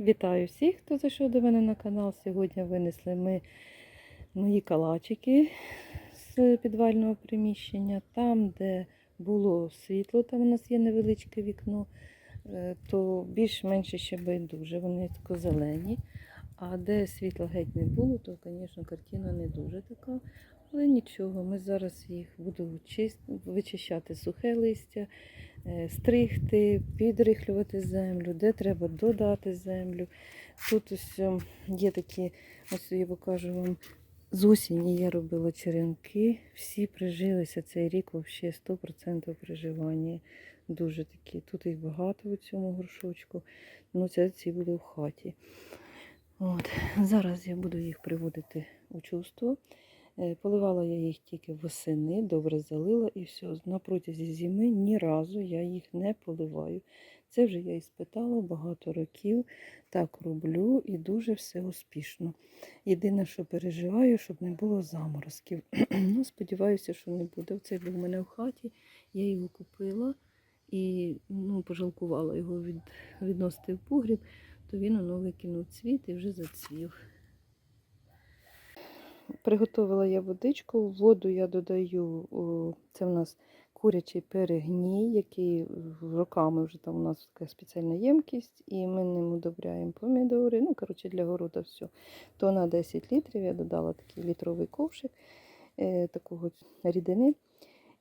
Вітаю всіх, хто зайшов до мене на канал. Сьогодні винесли ми мої калачики з підвального приміщення. Там, де було світло, там у нас є невеличке вікно, е, то більш-менше ще байдуже. Вони тако зелені. А де світла геть не було, то, звісно, картина не дуже така. Але нічого, ми зараз їх буду вичищати сухе листя, е, стригти, підрихлювати землю, де треба додати землю. Тут ось ем, є такі, ось я покажу вам. З осені я робила черенки, всі прижилися цей рік взагалі 100% приживання. Дуже такі. Тут їх багато у цьому горшочку. Ну, це ці були в хаті. От. Зараз я буду їх приводити у чувство. Е, Поливала я їх тільки восени, добре залила і все. На протязі зими ні разу я їх не поливаю. Це вже я і спитала багато років. Так роблю і дуже все успішно. Єдине, що переживаю, щоб не було заморозків. ну, сподіваюся, що не буде. Оцей був у мене в хаті, я його купила і ну, пожалкувала його від, відносити в погріб, то він воно викинув цвіт і вже зацвів. Приготувала я водичку, воду я додаю, це в нас курячий перегній, який роками вже там у нас така спеціальна ємкість, і ми ним удобряємо помідори. Ну, коротше, для города все. То на 10 літрів я додала такий літровий ковшик е, такого рідини.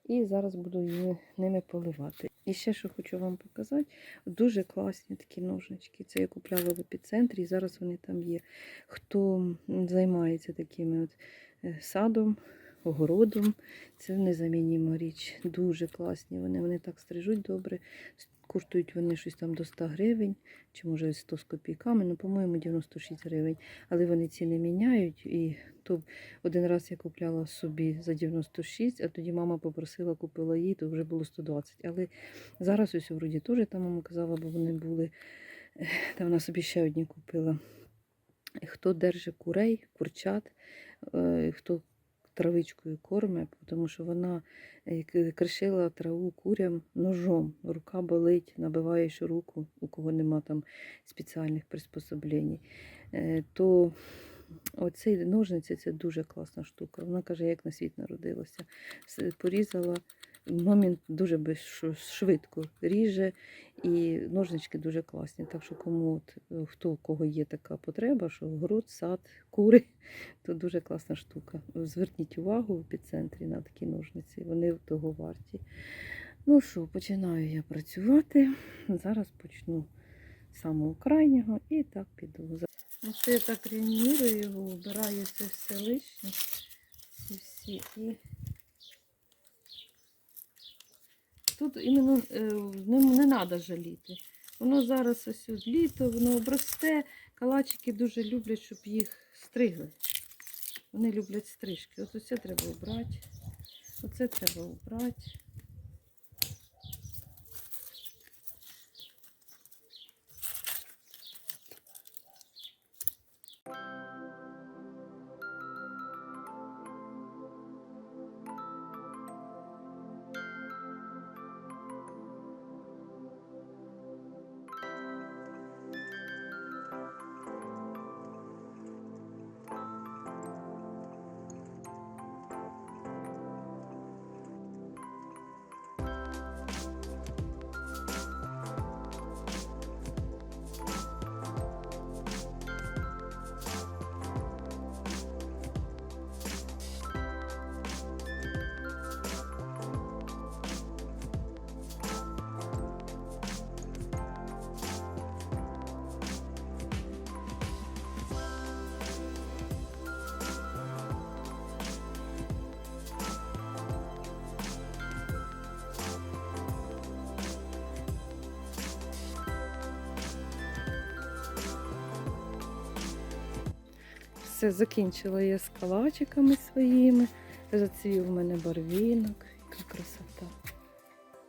І зараз буду її, ними поливати. І ще що хочу вам показати, дуже класні такі ножнички. Це я купляла в епіцентрі, і зараз вони там є. Хто займається такими от е, садом, огородом, це незамінніма річ. Дуже класні. Вони, вони так стрижуть добре. Коштують вони щось там до 100 гривень, чи може 100 з копійками, ну, по-моєму, 96 гривень. Але вони ціни міняють. І то один раз я купляла собі за 96, а тоді мама попросила, купила їй, то вже було 120. Але зараз ось вроді теж там мама казала, бо вони були. Та вона собі ще одні купила. Хто держить курей, курчат, е, хто травичкою корме, тому що вона е, кришила траву курям ножом. Рука болить, набиваєш руку, у кого нема там спеціальних приспособлень. Е, То оцей ножниці це дуже класна штука. Вона каже, як на світ народилася. Порізала. Момент дуже швидко ріже, і ножнички дуже класні. Так що кому от, е, хто у кого є така потреба, що город, сад, кури, то дуже класна штука. Зверніть увагу в епіцентрі на такі ножниці, вони того варті. Ну що, починаю я працювати. Зараз почну з самого крайнього і так піду. Оце я так реанімірую його, вбираю це все лишнє. Ці всі і. Тут іменно е, не, не треба жаліти. Воно зараз ось ось літо, воно обросте. Калачики дуже люблять, щоб їх стригли. Вони люблять стрижки. Ось оце треба обрати. Оце треба обрати. Все, закінчила я з калачиками своїми. Зацвів у мене барвінок. Яка красота.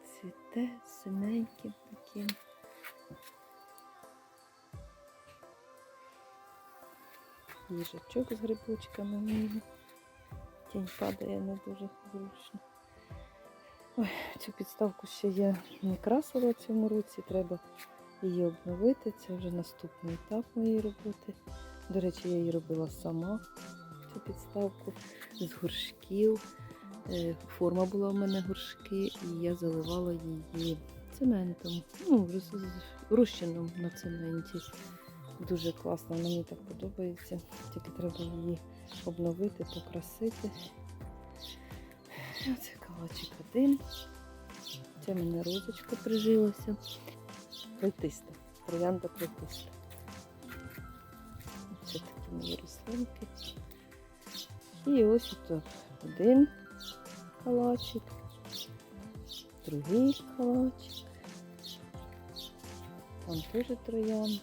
Цвіте синеньким таким. Їжачок з грибочками мій. Тінь падає не дуже зручно. Ой, цю підставку ще я не красила в цьому році. Треба її обновити. Це вже наступний етап моєї роботи. До речі, я її робила сама, цю підставку з горшків. Е, Форма була у мене горшки, і я заливала її цементом, ну, розчином на цементі. Дуже класно, мені так подобається. Тільки треба її обновити, покрасити. Оце калачик один. Це в мене розочка прижилася. Плетиста. Троянда плетиста. Мої рослинки. І ось тут один калачик, другий калачик. Там теж троянди.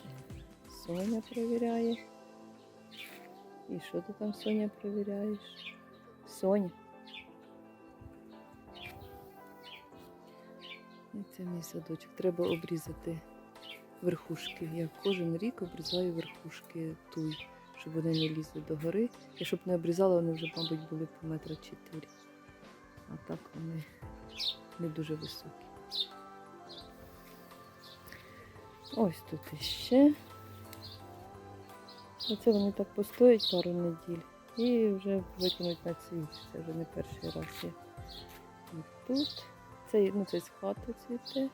Соня перевіряє. І що ти там, Соня, перевіряєш? Соня. І це мій садочок. Треба обрізати верхушки. Я кожен рік обрізаю верхушки туй, щоб вони не лізли до гори. І щоб не обрізала, вони вже, мабуть, були по метра чотири. А так вони не дуже високі. Ось тут іще. Оце вони так постоять пару неділь і вже викинуть на цвіт. Це вже не перший раз є. І тут. Це, ну, це з хати цвіте.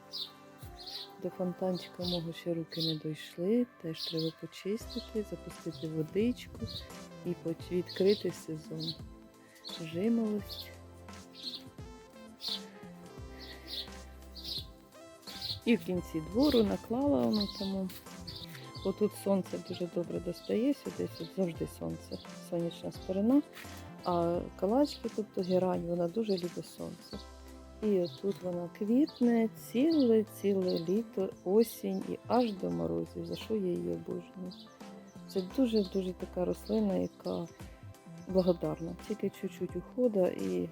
До фонтанчика мого ще руки не дійшли. Теж треба почистити, запустити водичку і відкрити сезон. Жимолость. І в кінці двору наклала воно тому. Отут сонце дуже добре достає сюди, завжди сонце, сонячна сторона. А калачки, тобто герань, вона дуже любить сонце. І отут вона квітне ціле-ціле літо, осінь і аж до морозів, за що я її обожнюю. Це дуже-дуже така рослина, яка благодарна. Тільки чуть-чуть ухода і.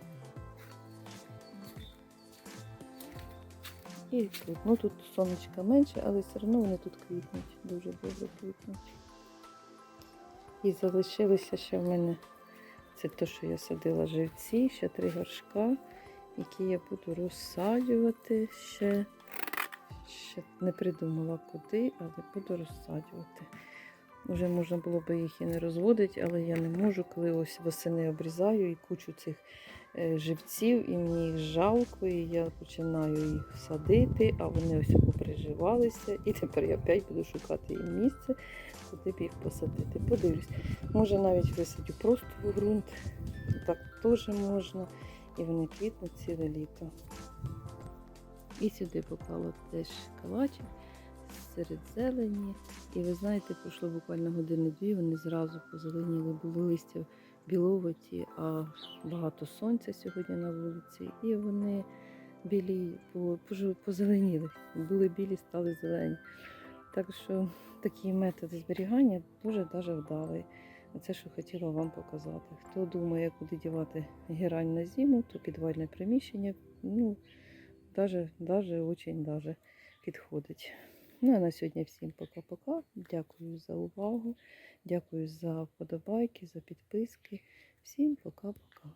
І тут. Ну тут сонечка менше, але все одно вони тут квітнуть. Дуже добре квітнуть. І залишилося ще в мене це те, що я садила живці, ще три горшка, які я буду розсаджувати ще. Ще не придумала куди, але буду розсаджувати. Вже можна було би їх і не розводити, але я не можу, коли ось восени обрізаю і кучу цих е, живців, і мені їх жалко, і я починаю їх садити, а вони ось поприживалися. І тепер я опять буду шукати їм місце, куди б їх посадити. Подивлюсь. Може навіть висадю просто в ґрунт. Так теж можна. І вони квітнуть ціле літо. І сюди поклала теж калачик серед зелені. І ви знаєте, пройшло буквально години-дві, вони зразу позеленіли, були листя біловаті, а багато сонця сьогодні на вулиці. І вони білі позеленіли. Були білі, стали зелені. Так що такий метод зберігання дуже даже вдалий. Це, що хотіла вам показати. Хто думає, куди дівати герань на зиму, то підвальне приміщення, ну, даже, даже, очень даже підходить. Ну, а на сьогодні всім пока-пока. Дякую за увагу. Дякую за вподобайки, за підписки. Всім пока-пока.